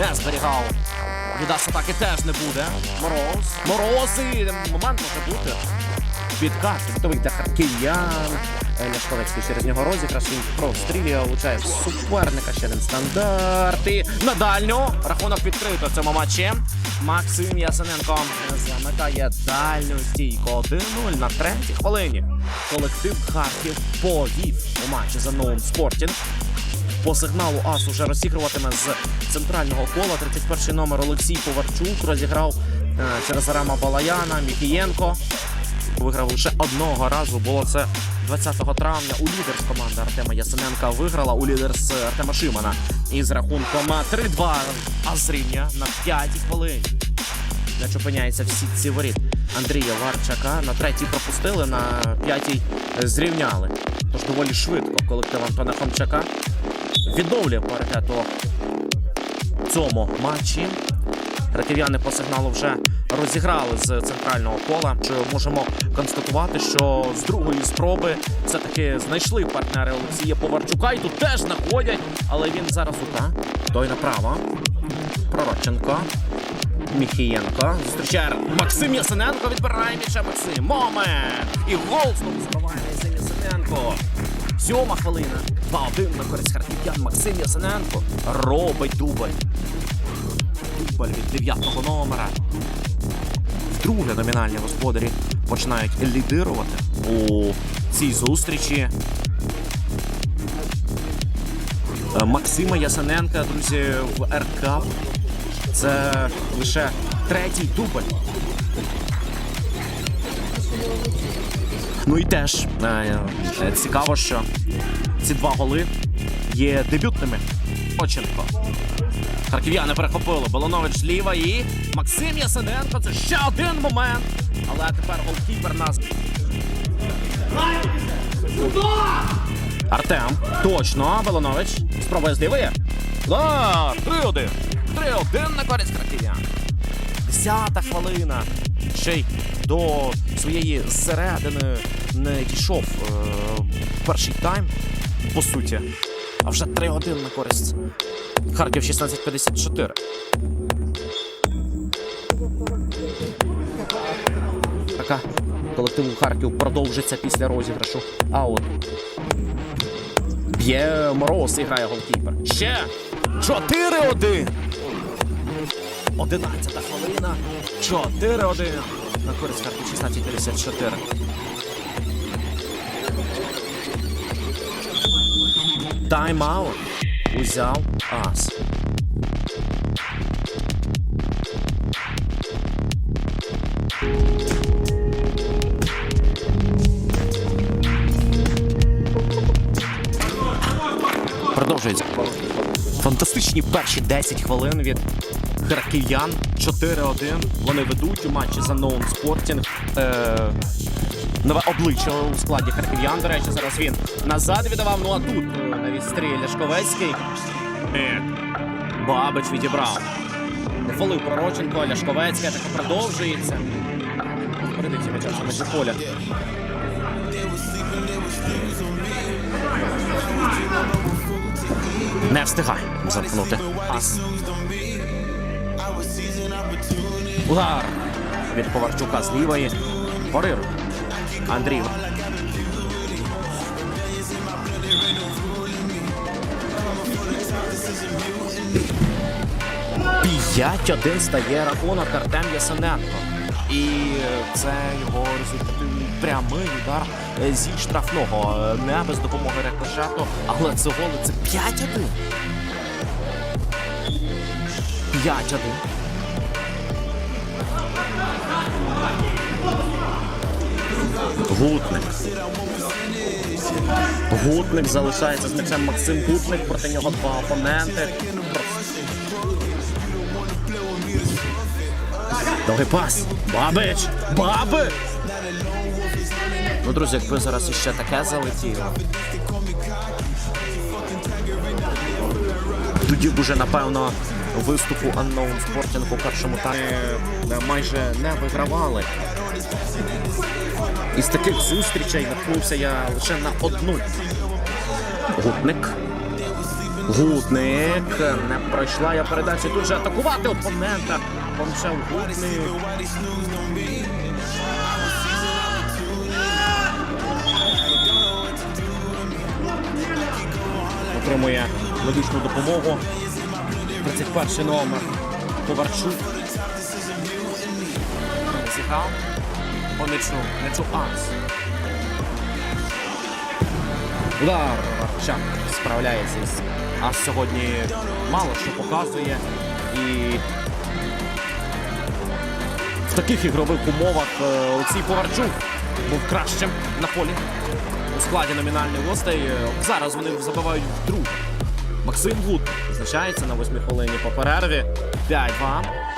не зберігав. Відас атаки теж не буде. Мороз. Мороз і момент може бути. Підкат, готовий для харків'ян. Е, Ляшковецький через нього розіграш. Він прострілює, влучає в суперника. Ще один стандарт. І на дальню. Рахунок відкрито в цьому матчі. Максим Ясененко замикає дальню стійку 1-0 на третій хвилині. Колектив Харків повів у матчі за новим спортінг. По сигналу АС уже розігруватиме з центрального кола. 31 номер Олексій Поварчук розіграв е, через Арама Балаяна, Міхієнко. Виграв лише одного разу. Було це 20 травня. У лідер з команди Артема Ясененка виграла у лідер з Артема Шимана. І з рахунком 3-2 а зрівня на 5 хвилині. М'яч опиняється в сітці воріт Андрія Варчака. На третій пропустили, на п'ятій зрівняли. Тож доволі швидко колектив Антона Хомчака відновлює паритету в цьому матчі. Раків'яни по сигналу вже розіграли з центрального кола. Що можемо констатувати, що з другої спроби все-таки знайшли партнери Олексія Поварчука і тут теж знаходять, але він зараз ута. Той направо. Пророченко. Міхієнко. Зустрічає Максим Ясененко. Відбирає м'яча Максим. Момент! І гол знову забиває Максим Ясененко. Сьома хвилина. 2-1 на користь харків'ян. Максим Ясененко робить дубль. Дубль від дев'ятого номера. Вдруге номінальні господарі починають лідирувати у цій зустрічі. Е, Максима Ясененка, друзі, в РК. Це лише третій дубль. Ну і теж е, е, цікаво, що ці два голи є дебютними. Оченко. Харків'яни перехопили. Баланович зліва і Максим Ясененко. Це ще один момент. Але тепер голкіпер нас. Артем. Точно. Баланович. Спробує з лівої. Да, 3-1. 3-1 на користь харків'ян. Десята хвилина. Ще й до своєї середини не дійшов е, перший тайм, по суті. А вже 3-1 на користь. Харків 16-54. Така колективу Харків продовжиться після розіграшу. Аут. Б'є мороз і грає голкіпер. Ще 4-1. 11 хвилина. 4-1. На користь Харків 16-54. Тайм-аут. Узяв ас. Продовжується. Фантастичні перші 10 хвилин від харків'ян. 4-1. Вони ведуть у матчі за новим спортінг. Е, нове обличчя у складі харків'ян. До речі, зараз він назад віддавав. Ну а тут е, на відстрі Ляшковецький. Бабич відібрав. Фолив Пророченко, Ляшковецька, так продовжується. Передився м'яча на межі поля. Не встигай замкнути. Ас. Удар від Поварчука з лівої. Порир. Андрій. П'ять один стає рахунок Артем Ясененко. І це його результативний прямий удар е, зі штрафного. Е, Не без допомоги рикошету, але це голи це 5-1. 5-1. Гутник. Гутник залишається з м'ячем Максим Гутник. Проти нього два опоненти. Довгий пас. Бабич! Бабич! Ну, друзі, якби зараз іще таке залетіло. Тоді б уже, напевно, виступу Unknown Sporting у першому таймі е, майже не вигравали. Із таких зустрічей наткнувся я лише на одну. Гутник. Гутник. Не пройшла я передачу. Тут же атакувати опонента. Помчав гутник. Отримує медичну допомогу. 31 номер. Коварчук. Зіграв. По м'ячу. М'ячу Ас. Удар Варчак справляється із Ас сьогодні мало що показує. І в таких ігрових умовах е, Олексій Поварчук був кращим на полі у складі номінальних гостей. Зараз вони забивають вдруге. Максим Гуд визначається на восьмій хвилині по перерві. 5-2.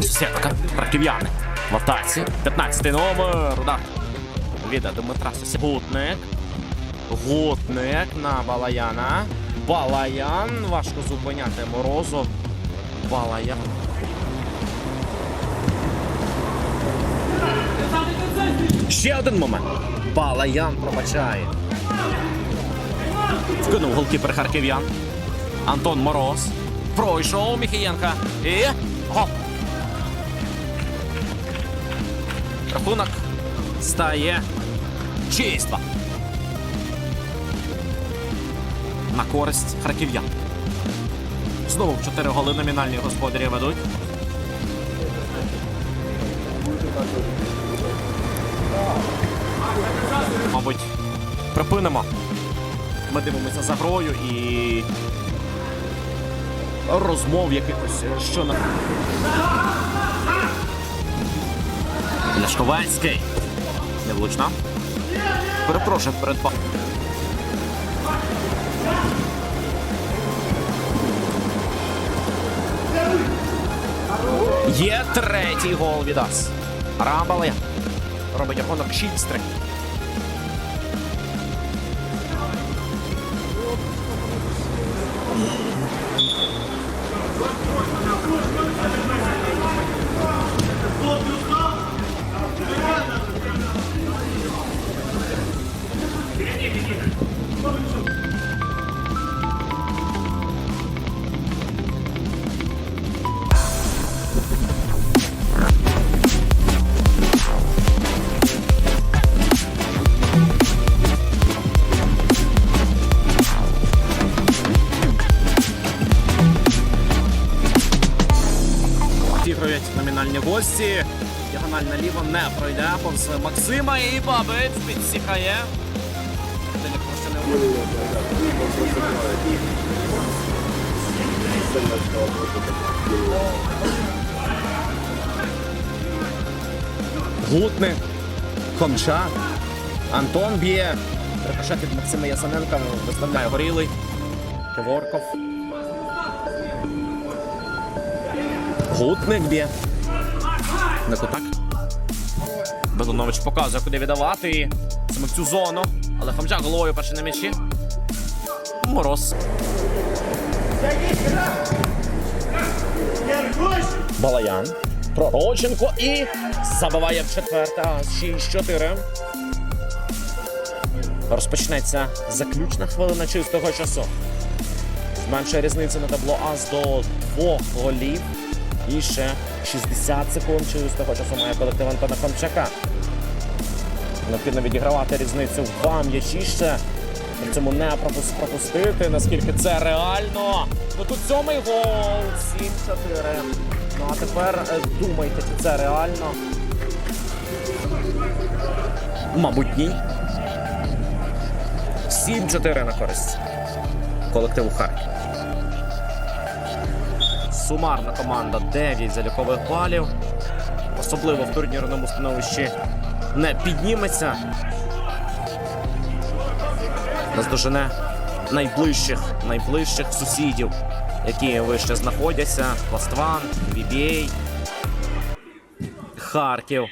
Сітка, харків'яни. В атаці. 15 номер. Удар. Від Дмитра Гутник. Гутник на Балаяна. Балаян. Важко зупиняти Морозов. Балаян. Ще один момент. Балаян пробачає. Вкинув голкіпер харків'ян. Антон Мороз. Пройшов Міхієнка. І гол. Рахунок стає 6 На користь харків'ян. Знову в 4 голи номінальні господарі ведуть. Мабуть, припинимо. Ми дивимося за грою і розмов якихось, що на. Ляшковецький. Невлучна. Перепрошую перед па- Є третій гол від Ас. Рамбали. Робить рахунок 6-3. Гості. Діагональна ліво не пройде повз Максима і ще не Гутник, Хомча, Антон б'є. Рикошет від Максима Ясаненка виставляє горілий. Киворков. Гутник б'є. Не кутак. Безунович показує, куди віддавати. Саме в цю зону. Але Хомчак головою перший на м'ячі. Мороз. Балаян. Пророченко і забиває в четверте. 6-4. Розпочнеться заключна хвилина чистого часу. Зменшує різницю на табло АЗ до двох голів. І ще 60 секунд чистого часу має колектив Антона Хомчака. Необхідно відігравати різницю в два м'ячі ще. При цьому не пропустити, наскільки це реально. Ну тут сьомий гол. 7-4. Ну а тепер е, думайте, чи це реально. Мабуть, ні. 7-4 на користь колективу Харків. Сумарна команда 9 залікових балів. особливо в турнірному становищі, не підніметься. Наздожене найближчих, найближчих сусідів, які вище знаходяться. Пластван, VBA, Харків.